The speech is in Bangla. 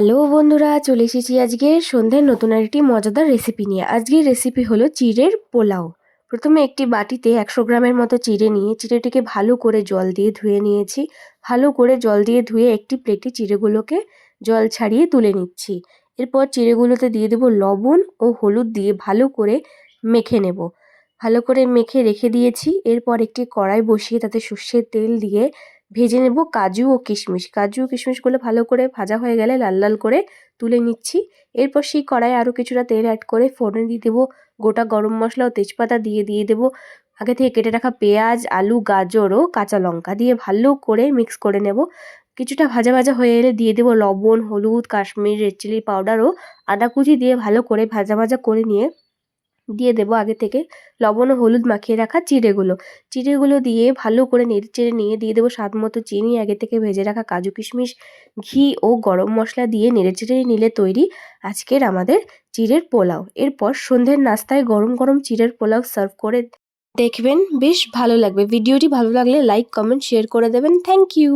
হ্যালো বন্ধুরা, চলে এসেছি আজকে সন্ধ্যায় নতুন আরেকটি মজাদার রেসিপি নিয়ে। আজকের রেসিপি হলো চিড়ের পোলাও। প্রথমে একটি বাটিতে একশো গ্রামের মতো চিড়ে নিয়ে চিড়েটিকে ভালো করে জল দিয়ে ধুয়ে নিয়েছি। ভালো করে জল দিয়ে ধুয়ে একটি প্লেটে চিড়েগুলোকে জল ছাড়িয়ে তুলে নিচ্ছি। এরপর চিড়েগুলোতে দিয়ে দেবো লবণ ও হলুদ দিয়ে ভালো করে মেখে নেব। ভালো করে মেখে রেখে দিয়েছি। এরপর একটি কড়াই বসিয়ে তাতে সর্ষের তেল দিয়ে ভেজে নেব কাজু ও কিশমিশ। কাজু ও কিশমিশগুলো ভালো করে ভাজা হয়ে গেলে লাল লাল করে তুলে নিচ্ছি। এরপর সেই কড়াই আরও কিছুটা তেল অ্যাড করে ফোড়নে দিয়ে দেবো। গোটা গরম মশলা ও তেজপাতা দিয়ে দিয়ে দেবো। আগে থেকে কেটে রাখা পেঁয়াজ, আলু, গাজর ও কাঁচা লঙ্কা দিয়ে ভালো করে মিক্স করে নেব। কিছুটা ভাজা ভাজা হয়ে এলে দিয়ে দেবো লবণ, হলুদ, কাশ্মীর রেড চিলি পাউডার ও আদা কুচি দিয়ে ভালো করে ভাজা ভাজা করে নিয়ে দিয়ে দেবো আগে থেকে। লবণ ও হলুদ মাখিয়ে রাখা চিড়েগুলো। চিড়েগুলো দিয়ে ভালো করে নেড়ে নিয়ে দিয়ে দেবো স্বাদ মতো চিনি, আগে থেকে ভেজে রাখা কাজু কিশমিশ, ঘি ও গরম মশলা দিয়ে নেড়েচেড়ে নিলে তৈরি আজকের আমাদের চিড়ের পোলাও। এরপর সন্ধ্যের নাস্তায় গরম গরম চিড়ের পোলাও সার্ভ করে দেখবেন। বেশ ভালো লাগবে। ভিডিওটি ভালো লাগলে লাইক, কমেন্ট, শেয়ার করে দেবেন। Thank you.